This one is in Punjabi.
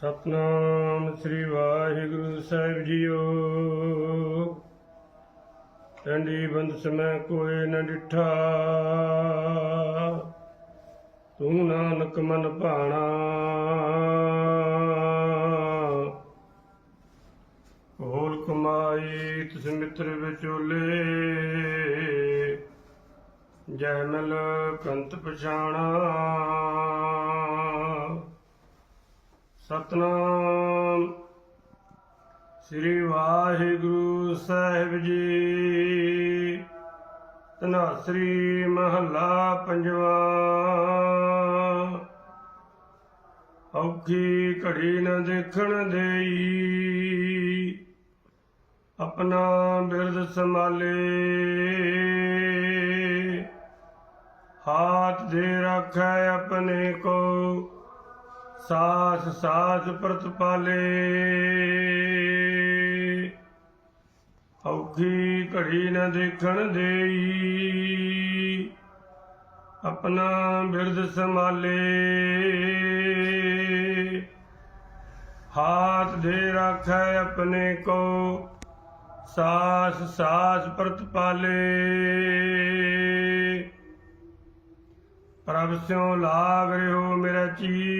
ਸਤਨਾਮ ਸ੍ਰੀ ਵਾਹਿਗੁਰੂ ਸਾਹਿਬ ਜੀਓ। ਟੰਡੀ ਬੰਦ ਸਮੈ ਕੋਏ ਨ ਡਿਠਾ। ਤੂੰ ਨਾਨਕ ਮਨ ਭਾਣਾ। ਹੋਲ ਕਮਾਈ ਤਿਸ ਮਿੱਤਰ ਵਿਚੋਲੇ। ਜੈ ਮਲ ਕੰਤ ਪਛਾਣਾ। ਸਤਨਾਮ। ਸ੍ਰੀ ਵਾਹਿਗੁਰੂ ਸਾਹਿਬ ਜੀ। ਤਨਾਸਰੀ ਮਹੱਲਾ ਪੰਜਵਾ। ਔਖੀ ਘੜੀ ਨ ਦੇਖਣ ਦੇਈ। ਆਪਣਾ ਬਿਰਦ ਸੰਭਾਲੇ। ਹਾਥ ਦੇ ਰੱਖੈ ਆਪਣੇ ਕੋ। ਸਾਸ ਸਾਸ ਪ੍ਰਤਪਾਲੇ ਔਖੀ ਘੜੀ ਨ ਦੇਖਣ ਦੇਈ। ਆਪਣਾ ਬਿਰਦ ਸੰਭਾਲੇ। ਹਾਥ ਦੇ ਰੱਖੈ ਆਪਣੇ ਕੋ। ਸਾਸ ਸਾਸ ਪ੍ਰਤਪਾਲੇ ਪ੍ਰਭ ਸਿਉ ਲਾਗ ਰਿਓ ਮੇਰਾ ਚੀ।